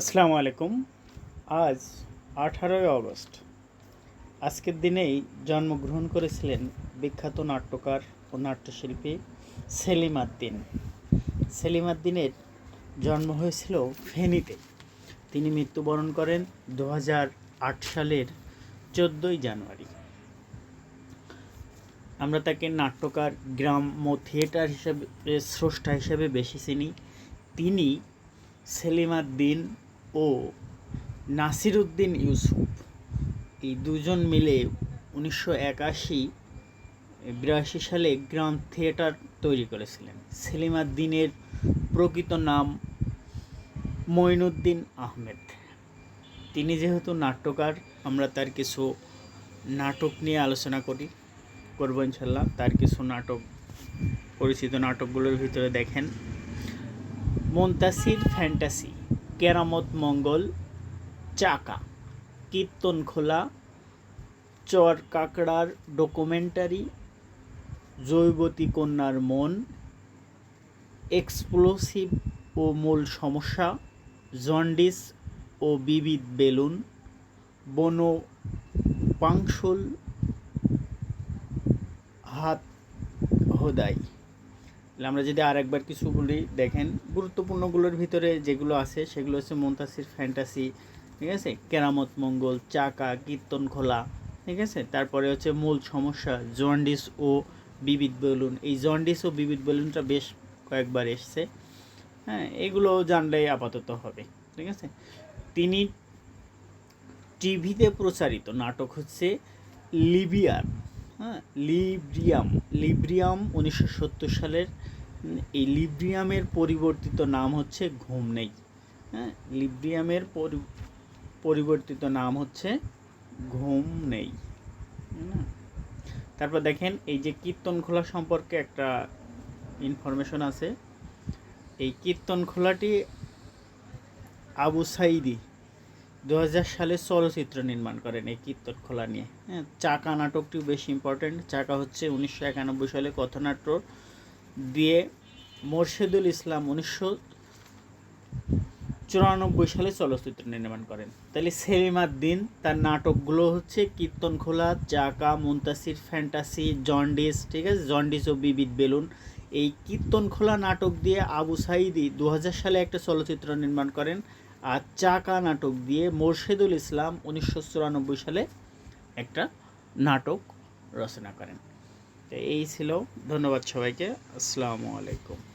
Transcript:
আসসালামু আলাইকুম। আজ আঠারোই আগস্ট আজকের দিনেই জন্মগ্রহণ করেছিলেন বিখ্যাত নাট্যকার ও নাট্যশিল্পী সেলিম আদ্দিন। সেলিম আদ্দিনের জন্ম হয়েছিল ফেনীতে। তিনি মৃত্যুবরণ করেন দু সালের চোদ্দোই জানুয়ারি। আমরা তাকে নাট্যকার গ্রাম্য থিয়েটার হিসেবে স্রষ্টা হিসেবে বেশি চিনি। তিনি সেলিমাদ্দিন ও নাসিরুদ্দিন ইউসুফ। এই দুজন মিলে উনিশশো একাশি, বিরাশি সালে গ্রাম থিয়েটার তৈরি করেছিলেন। সেলিমাদ্দিনের প্রকৃত নাম মঈনুদ্দিন আহমেদ। তিনি যেহেতু নাট্যকার, আমরা তার কিছু নাটক নিয়ে আলোচনা করি, করব ইনশাল্লাহ। তার কিছু নাটক, পরিচিত নাটকগুলোর ভিতরে দেখেন। মন্তাসির ফ্যান্টাসি। কেরামত মঙ্গল, চাকা, কীর্তন খোলা, চর কাকড়ার ডকুমেন্টারি জৈবতী কন্যার মন এক্সপ্লোসিভ ও মূল সমস্যা জন্ডিস ও বিবিধ বেলুন, বন পাংশুল হাত হোদাই আমরা যদি আরেকবার কিছু বলি, দেখেন গুরুত্বপূর্ণগুলোর ভিতরে যেগুলো আছে, সেগুলো হচ্ছে মন্তাসির ফ্যান্টাসি, ঠিক আছে? কেরামত মঙ্গল, চাকা, কীর্তন খোলা, ঠিক আছে? তারপরে হচ্ছে মূল সমস্যা, জন্ডিস ও বিবিধ বেলুন। এই জন্ডিস ও বিবিধ বেলুনটা বেশ কয়েকবার এসছে। হ্যাঁ এগুলো জানলেই আপাতত হবে, ঠিক আছে? তিনি টিভিতে প্রচারিত নাটক হচ্ছে লিবিয়ার। হ্যাঁ লিব্রিয়াম। লিব্রিয়াম উনিশশো সত্তর সালের এই লিব্রিয়ামের পরিবর্তিত নাম হচ্ছে ঘুম নেই হ্যাঁ লিব্রিয়ামের পরিবর্তিত নাম হচ্ছে ঘুম নেই তারপর দেখেন, এই যে কীর্তন খোলা সম্পর্কে একটা ইনফরমেশন আছে। এই কীর্তন খোলাটি আবু সাইদি দু হাজার সালে চলচ্চিত্র নির্মাণ করেন এই কীর্তন খোলা নিয়ে। হ্যাঁ চাকা নাটকটিও বেশি ইম্পর্ট্যান্ট চাকা হচ্ছে উনিশশো একানব্বই সালে কথনাট্য দিয়ে মোর্শেদুল ইসলাম উনিশশো চুরানব্বই সালে চলচ্চিত্র নির্মাণ করেন। তাহলে সেলিমাদ্দিন তার নাটকগুলো হচ্ছে কীর্তন খোলা, চাকা, মুন্তাসির, ফ্যান্টাসি, জন্ডিস, ঠিক আছে? জন্ডিস ও বিবিধ বেলুন। এই কীর্তন খোলা নাটক দিয়ে আবু সাইদি দু সালে একটা চলচ্চিত্র নির্মাণ করেন। আর চাকা নাটক দিয়ে মোর্শেদুল ইসলাম উনিশশো চুরানব্বই সালে একটা নাটক রচনা করেন। তো এই ছিল, ধন্যবাদ সবাইকে। আসসালামু আলাইকুম।